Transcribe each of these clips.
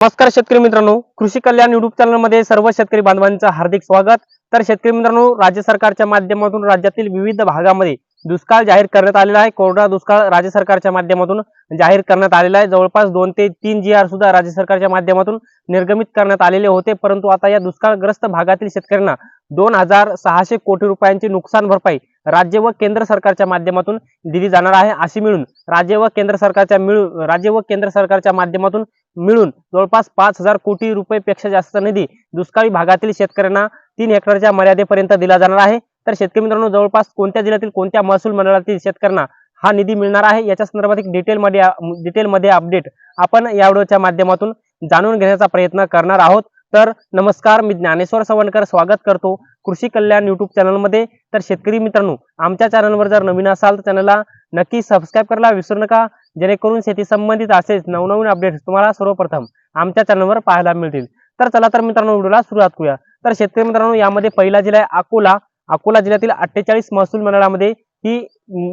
नमस्कार शेतकरी मित्रांनो. कृषी कल्याण युट्यूब चॅनलमध्ये सर्व शेतकरी बांधवांचं हार्दिक स्वागत. तर शेतकरी मित्रांनो राज्य सरकारच्या माध्यमातून राज्यातील विविध भागामध्ये दुष्काळ जाहीर करण्यात आलेला आहे. कोरडा दुष्काळ राज्य सरकारच्या माध्यमातून जाहीर करण्यात आलेला आहे. जवळपास दोन ते तीन जी आर सुद्धा राज्य सरकारच्या माध्यमातून निर्गमित करण्यात आलेले होते. परंतु आता या दुष्काळग्रस्त भागातील शेतकऱ्यांना दोन हजार सहाशे कोटी रुपयांची नुकसान भरपाई राज्य व केंद्र सरकारच्या माध्यमातून दिली जाणार आहे. अशी मिळून राज्य व केंद्र सरकारच्या मिळून राज्य व केंद्र सरकारच्या माध्यमातून मिळून जवळपास पाच हजार कोटी रुपयेपेक्षा जास्त निधी दुष्काळी भागातील शेतकऱ्यांना तीन हेक्टरच्या मर्यादेपर्यंत दिला जाणार आहे. तर शेतकरी मित्रांनो जवळपास कोणत्या जिल्ह्यातील कोणत्या महसूल मंडळातील शेतकऱ्यांना हा निधी मिळणार आहे याच्या संदर्भात एक डिटेलमध्ये डिटेलमध्ये अपडेट आपण या व्हिडिओच्या माध्यमातून जाणून घेण्याचा प्रयत्न करणार आहोत. तर नमस्कार मी ज्ञानेश्वर सवणकर स्वागत करतो कृषी कल्याण युट्यूब चॅनलमध्ये तर शेतकरी मित्रांनो आमच्या चॅनलवर जर नवीन असाल तर चॅनलला नक्की सबस्क्राईब करायला विसरू नका. जेणेकरून शेती संबंधित असेच नवनवीन अपडेट्स तुम्हाला सर्वप्रथम आमच्या चॅनलवर पाहायला मिळतील. तर चला तर मित्रांनो व्हिडिओला सुरुवात करूया. तर शेतकरी मित्रांनो यामध्ये पहिला जिल्हा आहे अकोला. अकोला जिल्ह्यातील अठ्ठेचाळीस महसूल मंडळामध्ये ही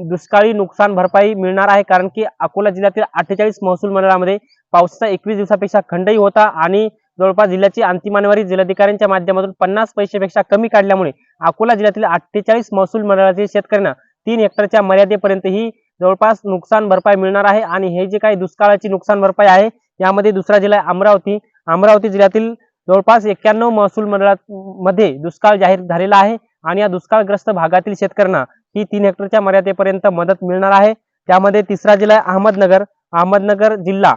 दुष्काळी नुकसान भरपाई मिळणार आहे. कारण की अकोला जिल्ह्यातील अठ्ठेचाळीस महसूल मंडळामध्ये पावसाचा एकवीस दिवसापेक्षा खंडही होता आणि जवळपास जिल्ह्याची अंतिमानवारी जिल्हाधिकाऱ्यांच्या माध्यमातून पन्नास पैशापेक्षा कमी काढल्यामुळे अकोला जिल्ह्यातील अठ्ठेचाळीस महसूल मंडळातील शेतकऱ्यांना तीन हेक्टरच्या मर्यादेपर्यंत ही जवळपास नुकसान भरपाई मिळणार आहे आणि हे जे काही दुष्काळाची नुकसान भरपाई आहे यामध्ये दुसरा जिल्हा अमरावती. अमरावती जिल्ह्यातील जवळपास एक्क्याण्णव महसूल मंडळामध्ये दुष्काळ जाहीर झालेला आहे आणि या दुष्काळग्रस्त भागातील शेतकऱ्यांना ही तीन हेक्टरच्या मर्यादेपर्यंत मदत मिळणार आहे. त्यामध्ये तिसरा जिल्हा अहमदनगर. अहमदनगर जिल्हा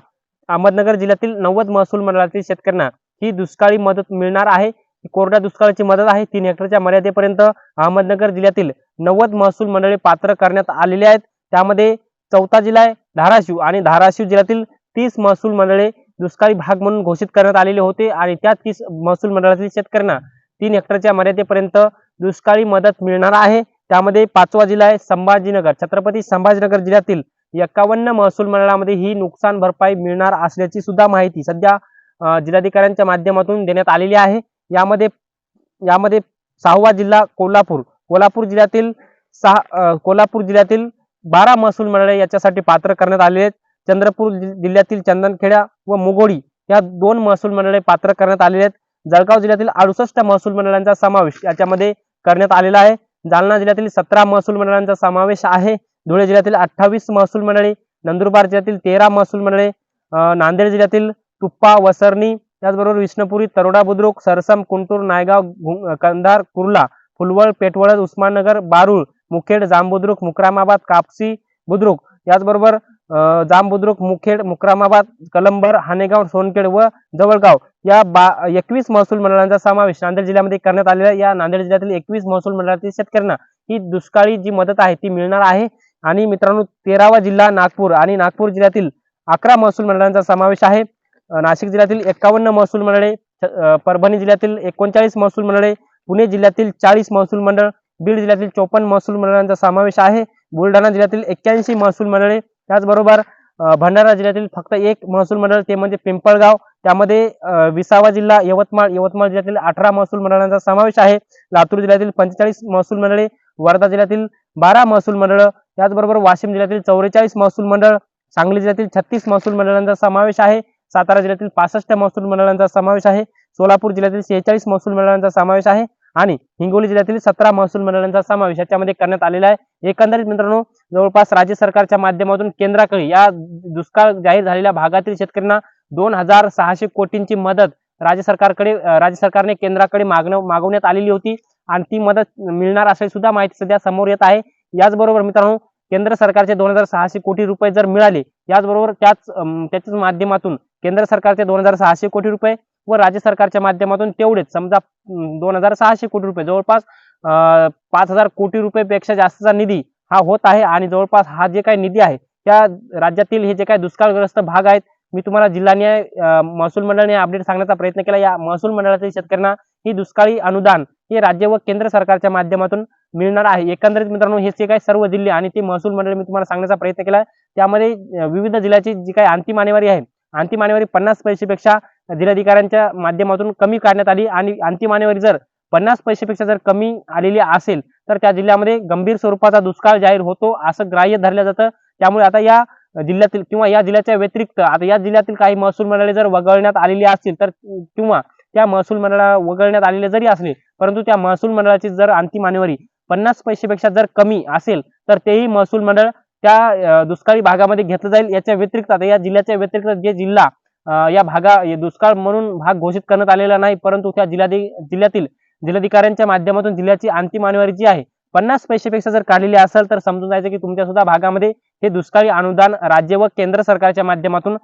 अहमदनगर जिल्ह्यातील नव्वद महसूल मंडळातील शेतकऱ्यांना ही दुष्काळी मदत मिळणार आहे. कोरड्या दुष्काळाची मदत आहे. तीन हेक्टरच्या मर्यादेपर्यंत अहमदनगर जिल्ह्यातील नव्वद महसूल मंडळे पात्र करण्यात आलेले आहेत. त्यामध्ये चौथा जिल्हा आहे धाराशिव आणि धाराशिव जिल्ह्यातील तीस महसूल मंडळे दुष्काळी भाग म्हणून घोषित करण्यात आलेले होते आणि त्या तीस महसूल मंडळातील शेतकऱ्यांना तीन हेक्टरच्या मर्यादेपर्यंत दुष्काळी मदत मिळणार आहे. त्यामध्ये पाचवा जिल्हा आहे संभाजीनगर. छत्रपती संभाजीनगर जिल्ह्यातील एकावन्न महसूल मंडळामध्ये ही नुकसान भरपाई मिळणार असल्याची सुद्धा माहिती सध्या जिल्हाधिकाऱ्यांच्या माध्यमातून देण्यात आलेली आहे. यामध्ये यामध्ये सहावा जिल्हा कोल्हापूर. कोल्हापूर जिल्ह्यातील सहा कोल्हापूर जिल्ह्यातील बारा महसूल मंडळे याच्यासाठी पात्र करण्यात आले आहेत. चंद्रपूर जि- जिल्ह्यातील चंदनखेडा व मुगोडी या दोन महसूल मंडळे पात्र करण्यात आलेले आहेत. जळगाव जिल्ह्यातील अडुसष्ट महसूल मंडळांचा समावेश याच्यामध्ये करण्यात आलेला आहे. जालना जिल्ह्यातील सतरा महसूल मंडळांचा समावेश आहे. धुळे जिल्ह्यातील अठ्ठावीस महसूल मंडळे नंदुरबार जिल्ह्यातील तेरा महसूल मंडळे नांदेड जिल्ह्यातील तुप्पा वसरणी त्याचबरोबर विष्णुपुरी तरोडा बुद्रुक सरसम कुंटूर नायगाव कंधार कुर्ला फुलवळ पेटवळद उस्माननगर बारूळ मुखेड जांबुद्रुक मुक्रामाबाद कापसी बुद्रुक. याचबरोबर अं, जांबुद्रुक मुखेड मुक्रामाबाद कलंबर हानेगाव सोनखेड व जवळगाव. या बा एकवीस महसूल मंडळांचा समावेश नांदेड जिल्ह्यामध्ये करण्यात आलेला आहे. या नांदेड जिल्ह्यातील एकवीस महसूल मंडळातील शेतकऱ्यांना ही दुष्काळी जी मदत आहे ती मिळणार आहे. आणि मित्रांनो तेरावा जिल्हा नागपूर आणि नागपूर जिल्ह्यातील अकरा महसूल मंडळांचा समावेश आहे. नाशिक जिल्ह्यातील एकावन्न महसूल मंडळे परभणी जिल्ह्यातील एकोणचाळीस महसूल मंडळे पुणे जिल्ह्यातील चाळीस महसूल मंडळ बीड जिल्ह्यातील चोपन्न महसूल मंडळांचा समावेश आहे. बुलढाणा जिल्ह्यातील एक्क्याऐंशी महसूल मंडळे. त्याचबरोबर भंडारा जिल्ह्यातील फक्त एक महसूल मंडळ ते म्हणजे पिंपळगाव. त्यामध्ये विसावा जिल्हा यवतमाळ यवतमाळ जिल्ह्यातील अठरा महसूल मंडळांचा समावेश आहे. लातूर जिल्ह्यातील पंचेचाळीस महसूल मंडळे. वर्धा जिल्ह्यातील बारा महसूल मंडळ. त्याचबरोबर वाशिम जिल्ह्यातील चौवेचाळीस महसूल मंडळ. सांगली जिल्ह्यातील छत्तीस महसूल मंडळांचा समावेश आहे. सातारा जिल्ह्यातील पासष्ट महसूल मंडळांचा समावेश आहे. सोलापूर जिल्ह्यातील शेहेचाळीस महसूल मंडळांचा समावेश आहे. आणि हिंगोली जिल्ह्यातील सतरा महसूल मंडळांचा समावेश याच्यामध्ये करण्यात आलेला आहे. एकंदरीत मित्रांनो जवळपास राज्य सरकारच्या माध्यमातून केंद्राकडे या दुष्काळ जाहीर झालेल्या भागातील शेतकऱ्यांना दोन हजार सहाशे कोटींची मदत राज्य सरकारकडे राज्य सरकारने केंद्राकडे मागणं मागवण्यात आलेली होती आणि ती मदत मिळणार अशी सुद्धा माहिती सध्या समोर येत आहे. याचबरोबर मित्रांनो केंद्र सरकारचे दोन हजार सहाशे कोटी रुपये जर मिळाले याचबरोबर त्याच त्याच्याच माध्यमातून केंद्र सरकारचे दोन हजार सहाशे कोटी रुपये व राज्य सरकारच्या माध्यमातून तेवढेच. समजा दोन हजार सहाशे कोटी रुपये जवळपास पाच हजार कोटी रुपयेपेक्षा जास्तचा निधी हा होत आहे आणि जवळपास हा जे काही निधी आहे त्या राज्यातील हे जे काही दुष्काळग्रस्त भाग आहेत मी तुम्हाला जिल्हान्याय महसूल मंडळाने अपडेट सांगण्याचा प्रयत्न केला. या महसूल मंडळातील शेतकऱ्यांना ही दुष्काळी अनुदान हे राज्य व केंद्र सरकारच्या माध्यमातून मिळणार आहे. एकंदरीत मित्रांनो हे जे काही सर्व जिल्हे आणि ते महसूल मंडळ मी तुम्हाला सांगण्याचा प्रयत्न केला. त्यामध्ये विविध जिल्ह्याची जी काही अंतिम आणेवारी आहे अंतिम आणेवारी पन्नास पैसेपेक्षा जिल्हाधिकाऱ्यांच्या माध्यमातून कमी काढण्यात आली आणि अंतिम आणेवारी जर पन्नास पैसेपेक्षा जर कमी आलेली असेल तर त्या जिल्ह्यामध्ये गंभीर स्वरूपाचा दुष्काळ जाहीर होतो असं ग्राह्य धरलं जातं. त्यामुळे आता या जिल्ह्यातील किंवा या जिल्ह्याच्या व्यतिरिक्त आता या जिल्ह्यातील काही महसूल मंडळे जर वगळण्यात आलेली असतील तर किंवा त्या महसूल मंडळा वगळण्यात आलेले जरी असले परंतु त्या महसूल मंडळाची जर अंतिम मानेवरी पन्नास पैसेपेक्षा जर कमी असेल तर तेही महसूल मंडळ त्या दुष्काळी भागामध्ये घेतलं जाईल. याच्या व्यतिरिक्त आता या जिल्ह्याच्या व्यतिरिक्त जे जिल्हा या भागा दुष्काळ म्हणून भाग घोषित करण्यात आलेला नाही परंतु त्या जिल्हाधि जिल्ह्यातील जिल्हाधिकाऱ्यांच्या माध्यमातून जिल्ह्याची अंतिम मानेवारी जी आहे. पन्नास पैसेपेक्षा जर काढलेली असेल तर समजून जायचं की तुमच्या सुद्धा भागामध्ये हे दुष्काळी अनुदान राज्य व केंद्र सरकारच्या माध्यमातून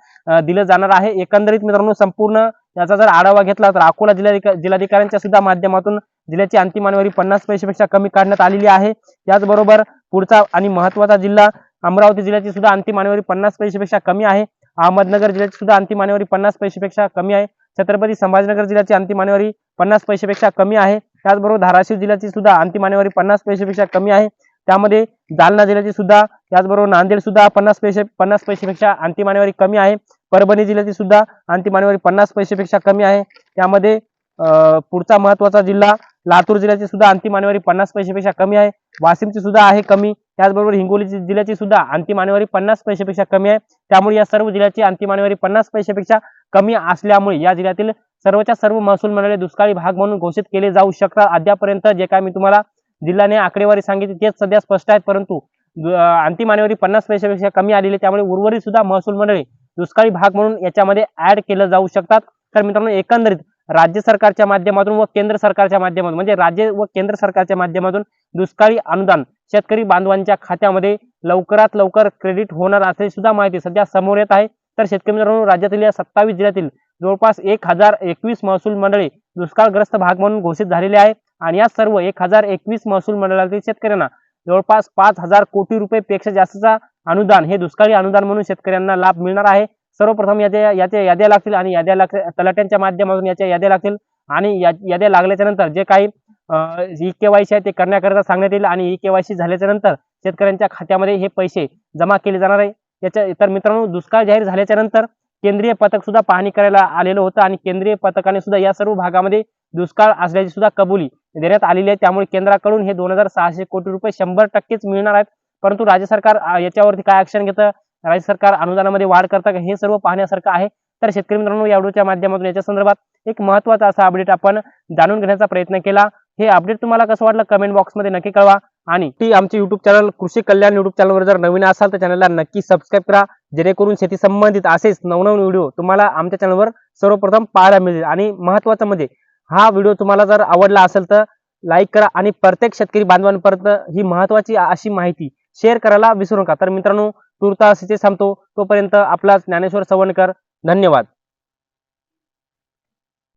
दिलं जाणार आहे. एकंदरीत मित्रांनो संपूर्ण याचा जर आढावा घेतला तर अकोला जिल्हाधिका जिल्हाधिकाऱ्यांच्या सुद्धा माध्यमातून जिल्ह्याची अंतिम मानवरी पन्नास पैसेपेक्षा कमी काढण्यात आलेली आहे. त्याचबरोबर पुढचा आणि महत्त्वाचा जिल्हा अमरावती जिल्ह्याची सुद्धा अंतिम मानवरी पन्नास पैसेपेक्षा कमी आहे. अहमदनगर जिल्ह्याची सुद्धा अंतिम मानेवारी पन्नास पैसेपेक्षा कमी आहे. छत्रपती संभाजीनगर जिल्ह्याची अंतिम मानवरी पन्नास पैशापेक्षा कमी आहे. त्याचबरोबर धाराशिव जिल्ह्याची सुद्धा अंतिम मानवरी पन्नास पैशापेक्षा कमी आहे. त्यामध्ये जालना जिल्ह्याची सुद्धा त्याचबरोबर नांदेड सुद्धा पन्नास पैसे पन्नास पैसेपेक्षा अंतिम मानवरी कमी आहे. परभणी जिल्ह्याची सुद्धा अंतिम मानवरी पन्नास पैसेपेक्षा कमी आहे. त्यामध्ये पुढचा महत्त्वाचा जिल्हा लातूर जिल्ह्याची सुद्धा अंतिम आणेवारी पन्नास पैशापेक्षा कमी आहे. वाशिमची सुद्धा आहे कमी. त्याचबरोबर हिंगोली जिल्ह्याची सुद्धा अंतिम आणेवारी पन्नास पैशापेक्षा कमी आहे. त्यामुळे या सर्व जिल्ह्याची अंतिम आणेवारी पन्नास पैशापेक्षा कमी असल्यामुळे या जिल्ह्यातील सर्वच्या सर्व महसूल मंडळे दुष्काळी भाग म्हणून घोषित केले जाऊ शकतात. अद्यापर्यंत जे काय मी तुम्हाला जिल्ह्याने आकडेवारी सांगितली तेच सध्या स्पष्ट आहेत. परंतु अंतिम आणेवारी पन्नास पैशापेक्षा कमी आलेली त्यामुळे उर्वरित सुद्धा महसूल मंडळे दुष्काळी भाग म्हणून याच्यामध्ये ऍड केलं जाऊ शकतात. तर मित्रांनो एकंदरीत राज्य सरकारच्या माध्यमातून व केंद्र सरकारच्या माध्यमातून म्हणजे राज्य व केंद्र सरकारच्या माध्यमातून दुष्काळी अनुदान शेतकरी बांधवांच्या खात्यामध्ये लवकरात लवकर क्रेडिट होणार असल्याची सुद्धा माहिती सध्या समोर येत आहे. तर शेतकरी मित्रांनो राज्यातील या सत्तावीस जिल्ह्यातील जवळपास एक हजार एकवीस महसूल मंडळे दुष्काळग्रस्त भाग म्हणून घोषित झालेले आहे आणि या सर्व एक हजार एकवीस महसूल मंडळातील शेतकऱ्यांना जवळपास पाच हजार कोटी रुपये पेक्षा जास्तचा अनुदान हे दुष्काळी अनुदान म्हणून शेतकऱ्यांना लाभ मिळणार आहे. सर्वप्रथम याच्या याच्या याद्या लागतील आणि याद्या लाग तलाट्यांच्या माध्यमातून याच्या याद्या लागतील. आणि या याद्या लागल्याच्या नंतर जे काही ई केवायसी आहे ते करण्याकरिता सांगण्यात येईल आणि ई केवायसी झाल्याच्यानंतर शेतकऱ्यांच्या खात्यामध्ये हे पैसे जमा केले जाणार आहे. याच्या तर मित्रांनो दुष्काळ जाहीर झाल्याच्यानंतर केंद्रीय पथक सुद्धा पाहणी करायला आलेलं होतं आणि केंद्रीय पथकाने सुद्धा या सर्व भागामध्ये दुष्काळ असल्याची सुद्धा कबुली देण्यात आलेली आहे. त्यामुळे केंद्राकडून हे दोन हजार सहाशे कोटी रुपये शंभर टक्केच मिळणार आहेत. परंतु राज्य सरकार याच्यावरती काय ऍक्शन घेतं? राज्य सरकार अनुदानामध्ये वाढ करतात का हे सर्व पाहण्यासारखं आहे. तर शेतकरी मित्रांनो या व्हिडिओच्या माध्यमातून याच्या संदर्भात एक महत्त्वाचा असा अपडेट आपण जाणून घेण्याचा प्रयत्न केला. हे अपडेट तुम्हाला कसं वाटलं कमेंट बॉक्समध्ये नक्की कळवा. आणि ती आमचे युट्यूब चॅनल कृषी कल्याण युट्यूब चॅनलवर जर नवीन असाल तर चॅनलला नक्की सबस्क्राईब करा. जेणेकरून शेती संबंधित असेच नवनवीन व्हिडिओ तुम्हाला आमच्या चॅनलवर सर्वप्रथम पाहायला मिळेल आणि महत्वाचं म्हणजे हा व्हिडिओ तुम्हाला जर आवडला असेल तर लाईक करा आणि प्रत्येक शेतकरी बांधवांपर्यंत ही महत्वाची अशी माहिती शेअर करायला विसरू नका. तर मित्रांनो तुर्तास इथे थांबतो तोपर्यंत आपला ज्ञानेश्वर सवणकर. धन्यवाद.